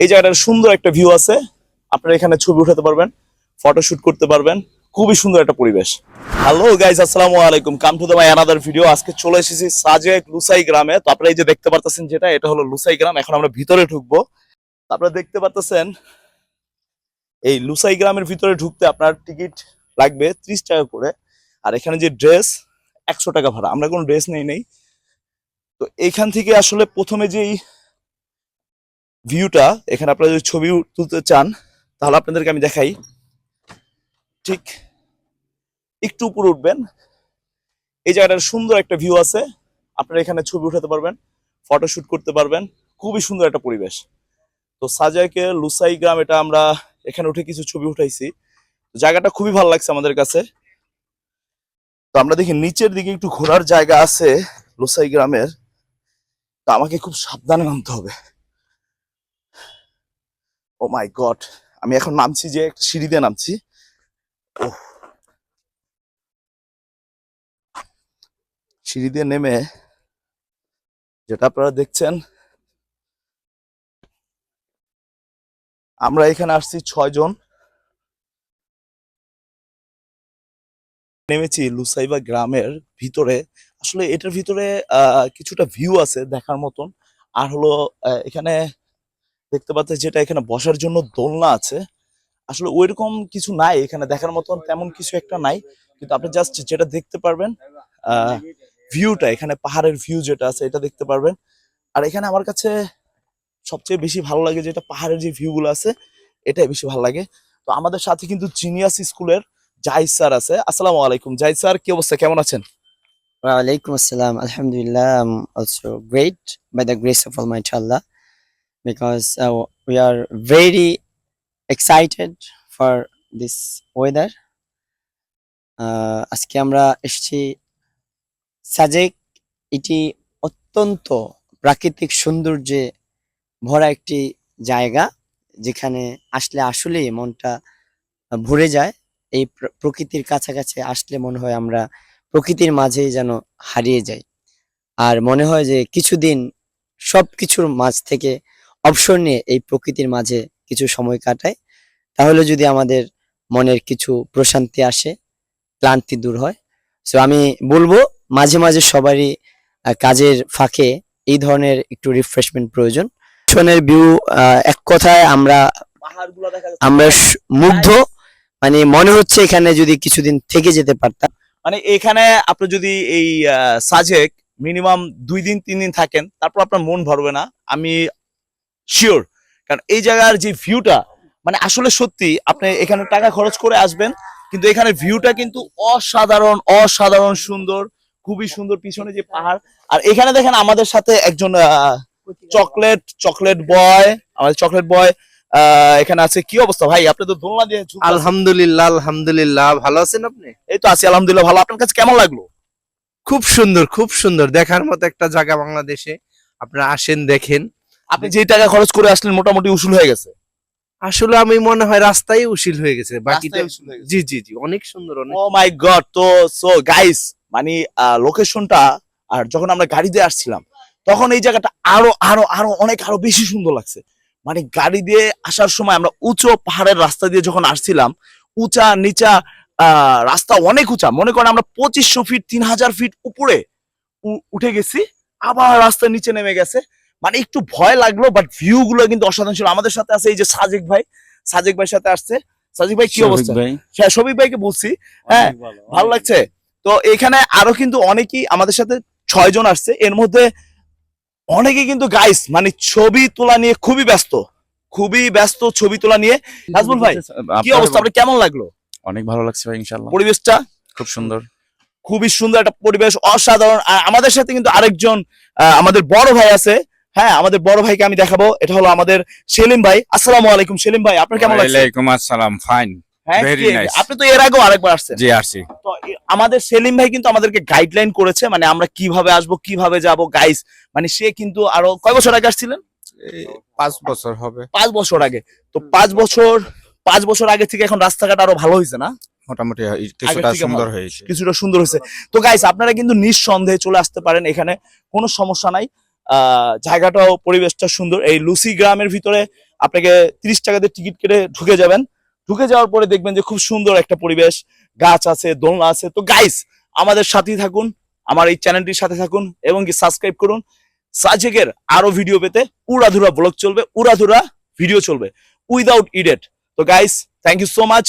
এই জায়গাটার সুন্দর একটা ভিউ আছে। আপনারা এখানে ছবি উঠাতে পারবেন ফটোশুট করতে পারবেন। খুবই সুন্দর একটা পরিবেশ। হ্যালো গাইজ আসসালামু আলাইকুম। Come to the my another video আজকে চলে এসেছি সাজেক লুসাই গ্রামে। তো আপনারা এই যে দেখতে পারতেছেন যেটা, এটা হলো লুসাই গ্রাম। এখন আমরা ভিতরে ঢুকবো। আপনারা দেখতে পারতেছেন, এই লুসাই গ্রামের ভিতরে ঢুকতে আপনার টিকিট লাগবে ত্রিশ টাকা করে। আর এখানে যে ড্রেস, একশো টাকা ভাড়া। আমরা কোনো ড্রেস নেই নেই। তো এইখান থেকে আসলে প্রথমে যেই ভিউটা এখানে আপনারা যদি ছবি তুলতে চান, তাহলে আপনাদেরকে আমি দেখাই। ঠিক একটু উপরে উঠবেন। এই জায়গাটার সুন্দর একটা ভিউ আছে। আপনারা এখানে ছবি উঠাতে পারবেন ফটোশুট করতে পারবেন। খুবই সুন্দর একটা পরিবেশ। তো সাজাইকে লুসাই গ্রাম, এটা আমরা এখানে উঠে কিছু ছবি উঠাইছি। জায়গাটা খুবই ভালো লাগছে আমাদের কাছে। তো আমরা দেখি নিচের দিকে একটু ঘোরার জায়গা আছে লুসাই গ্রামের। তো আমাকে খুব সাবধানে নামতে হবে। ও মাই গড আমি এখন নামছি যে একটা সিঁড়ি দিয়ে নামছি। সিঁড়ি দিয়ে নেমে যেটা আপনারা দেখছেন, আমরা এখানে আসছি ছয় জন। নেমেছি লুসাইবা গ্রামের ভিতরে। আসলে এটার ভিতরে কিছুটা ভিউ আছে দেখার মতন। আর হলো এখানে দেখতে পাচ্ছেন যেটা এখানে বসার জন্য দোলনা আছে। আসলে ওইরকম কিছু নাই এখানে দেখার মতন, তেমন কিছু একটা নাই। কিন্তু আপনি জাস্ট যেটা দেখতে পারবেন ভিউটা এখানে পাহাড়ের ভিউ যেটা আছে এটা দেখতে পারবেন। আর এখানে আমার কাছে সবচেয়ে বেশি ভালো লাগে যেটা পাহাড়ের যে ভিউ গুলো আছে, এটাই বেশি ভালো লাগে। তো আমাদের সাথে কিন্তু জিনিয়াস স্কুলের জাহিদ স্যার আছে। আসসালামু আলাইকুম। জাহিদ স্যার, কি অবস্থা? কেমন আছেন? Walaikum আসসালাম। আলহামদুলিল্লাহ, I'm also great, by the grace of Almighty Allah because uh, we are very excited for this weather. Uh, আজকে আমরা এসেছি সাজেক। এটি অত্যন্ত প্রাকৃতিক সৌন্দর্যে ভরা একটি জায়গা যেখানে আসলে আসলেই মনটা ভরে যায়। এই প্র- প্রকৃতির কাছাকাছি আসলে মনে হয় আমরা প্রকৃতির মাঝেই যেন হারিয়ে যাই। আর মনে হয় যে কিছুদিন সব কিছুর মাঝ থেকে অবসর নিয়ে এই প্রকৃতির মাঝে কিছু সময় কাটায় তাহলে যদি আমাদের মনের কিছু প্রশান্তি আসে ক্লান্তি দূর হয়। সো আমি বলব মাঝে মাঝে সবারই কাজের ফাঁকে এই ধরনের একটু রিফ্রেশমেন্ট প্রয়োজন। পিছনের ভিউ এক কথায় আমরা আমরা মুগ্ধ। মানে মনে হচ্ছে এখানে যদি কিছুদিন থেকে যেতে পারতাম। মানে এখানে আপনি যদি এই সাজেক মিনিমাম দুই দিন তিন দিন থাকেন তারপর আপনার মন ভরবে না। আমি শিওর কারণ এই জায়গার যে ভিউটা মানে আসলে সত্যি আপনি এখানে টাকা খরচ করে আসবেন কিন্তু এখানে ভিউটা কিন্তু অসাধারণ অসাধারণ সুন্দর খুবই সুন্দর পিছনে যে পাহাড়। আর এখানে দেখেন আমাদের সাথে একজন চকলেট চকলেট বয় আমাদের চকলেট বয় এখানে আছে। কি অবস্থা ভাই? আপনি তো দোলনা দিয়ে আলহামদুলিল্লাহ আলহামদুলিল্লাহ। ভালো আছেন আপনি? এই তো আছি আলহামদুলিল্লাহ ভালো। আপনার কাছে কেমন লাগল? খুব সুন্দর খুব সুন্দর। দেখার মতো একটা জায়গা বাংলাদেশে। আপনারা আসেন দেখেন। আপনি যে টাকা খরচ করে আসলেন মোটামুটি উসুল হয়ে গেছে। আসলে আমি মনে হয় রাস্তায় হয়ে গেছে বাকিটা উসুল হয়ে গেছে। জি জি জি অনেক সুন্দর অনেক ও মাই গড তো সো গাইস মানে লোকেশনটা আর যখন আমরা গাড়িতে আসছিলাম তখন এই জায়গাটা আরও আরও আরও অনেক আরও বেশি সুন্দর লাগছে। মানে গাড়ি দিয়ে আসার সময় আমরা উঁচু পাহাড়ের রাস্তা দিয়ে যখন আসছিলাম উঁচা নিচা আহ, রাস্তা অনেক উঁচা। মনে করেন আমরা পঁচিশশো ফিট তিন হাজার ফিট উপরে উঠে গেছি আবার রাস্তা নিচে নেমে গেছে। মানে একটু ভয় লাগল বাট ভিউ গুলো কিন্তু অসাধারণ ছিল। আমাদের সাথে আছে এই যে সাজেক ভাই। সাজেক ভাইয়ের সাথে আসছে। সাজেক ভাই কি অবস্থা? হ্যাঁ শফিক ভাইকে বলছি। হ্যাঁ ভালো লাগছে। তো এখানে আরও কিন্তু অনেকেই আমাদের সাথে ছয় জন আসছে। এর মধ্যে অনেকে কিন্তু গাইস মানে ছবি তোলা নিয়ে খুবই ব্যস্ত। খুবই ব্যস্ত ছবি তোলা নিয়ে। নাজমুল ভাই কি অবস্থা? আপনার কেমন লাগল? অনেক ভালো লাগছে ভাই ইনশাল্লাহ পরিবেশটা? খুব সুন্দর। খুবই সুন্দর একটা পরিবেশ অসাধারণ। আর আমাদের সাথে কিন্তু আরেকজন আহ, আমাদের বড় ভাই আছে। হ্যাঁ আমাদের বড় ভাইকে আমি দেখাবো। এটা হলো আমাদের সেলিম ভাই। আসসালামু আলাইকুম সেলিম ভাই আপনার কেমন লাগছে ওয়ালাইকুম আসসালাম ফাইন হ্যাঁ. আপনি তো এর আগেও আরেকবার আসছেন। জি আসছি। তো আমাদের সেলিম ভাই কিন্তু আমাদেরকে গাইডলাইন করেছে মানে আমরা কীভাবে আসব কীভাবে যাব গাইস মানে সে কিন্তু আরও কয় বছর আগে আসছিলেন? পাঁচ বছর হবে। পাঁচ বছর আগে। তো পাঁচ বছর পাঁচ বছর আগে থেকে এখন রাস্তাঘাট আরও ভালো হয়েছে না? মোটামুটি কিছুটা সুন্দর হয়েছে। কিছুটা সুন্দর হয়েছে। তো গাইস আপনারা কিন্তু নিঃসন্দেহে চলে আসতে পারেন এখানে। কোনো সমস্যা নাই। জায়গাটাও, পরিবেশটা সুন্দর। এই লুসি গ্রামের ভিতরে আপনাকে তিরিশ টাকাতে টিকিট কেটে ঢুকে যাবেন। ঢুকে যাওয়ার পরে দেখবেন যে খুব সুন্দর একটা পরিবেশ, গাছ আছে, দোলনা আছে। তো গাইস আমাদের সাথেই থাকুন, আমার এই চ্যানেলটির সাথে থাকুন এবং কি সাবস্ক্রাইব করুন। সাজেকের আরও ভিডিও পেতে উড়াধুরা ব্লগ চলবে, উড়াধুরা ভিডিও চলবে উইদাউট ইডেট তো guys thank you so much